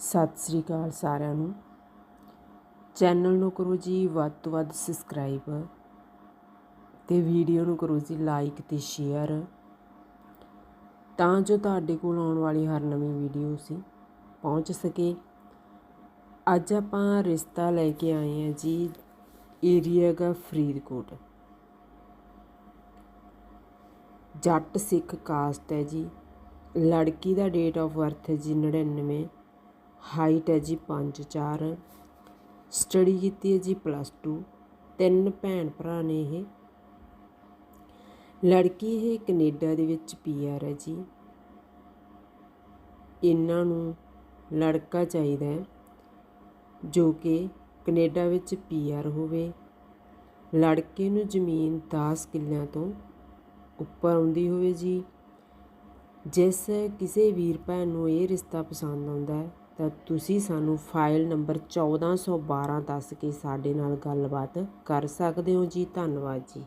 ਸਤਿ ਸ੍ਰੀ ਅਕਾਲ ਸਾਰਿਆਂ ਨੂੰ। ਚੈਨਲ ਨੂੰ ਕਰੋ ਜੀ ਵੱਧ ਤੋਂ ਵੱਧ ਸਬਸਕ੍ਰਾਈਬ ਤੇ ਵੀਡੀਓ ਨੂੰ ਕਰੋ ਜੀ ਲਾਈਕ ਤੇ ਸ਼ੇਅਰ ਤਾਂ ਜੋ ਤੁਹਾਡੇ ਕੋਲ ਆਉਣ ਵਾਲੀ ਹਰ ਨਵੀਂ ਵੀਡੀਓ ਸੀ ਪਹੁੰਚ ਸਕੇ। ਅੱਜ ਆਪਾਂ ਰਿਸ਼ਤਾ ਲੈ ਕੇ ਆਏ ਹਾਂ ਜੀ ਏਰੀਆ ਦਾ ਫਰੀਦਕੋਟ। ਜੱਟ ਸਿੱਖ ਕਾਸਟ ਹੈ ਜੀ। ਲੜਕੀ ਦਾ ਡੇਟ ਆਫ ਬਰਥ ਹੈ ਜੀ 99 ਹਾਈਟ ਹੈ ਜੀ 5 4 ਸਟੱਡੀ ਕੀਤੀ ਹੈ ਜੀ ਪਲੱਸ 2 ਤਿੰਨ ਭੈਣ ਭਰਾ ਨੇ ਇਹ। ਲੜਕੀ ਇਹ ਕੈਨੇਡਾ ਦੇ ਵਿੱਚ ਪੀਆਰ ਹੈ ਜੀ। ਇਹਨਾਂ ਨੂੰ ਲੜਕਾ ਚਾਹੀਦਾ ਹੈ ਜੋ ਕਿ ਕੈਨੇਡਾ ਵਿੱਚ ਪੀਆਰ ਹੋਵੇ। ਲੜਕੇ ਨੂੰ ਜ਼ਮੀਨ 10 ਕਿੱਲਿਆਂ ਤੋਂ ਉੱਪਰ ਆਉਂਦੀ ਹੋਵੇ ਜੀ। ਜਿਸ ਕਿਸੇ ਵੀਰ ਭੈਣ ਨੂੰ ਇਹ ਰਿਸ਼ਤਾ ਪਸੰਦ ਆਉਂਦਾ ਹੈ ਤਾਂ ਤੁਸੀਂ ਸਾਨੂੰ ਫਾਈਲ ਨੰਬਰ 1412 ਦੱਸ ਕੇ ਸਾਡੇ ਨਾਲ ਗੱਲਬਾਤ ਕਰ ਸਕਦੇ ਹੋ ਜੀ। ਧੰਨਵਾਦ ਜੀ।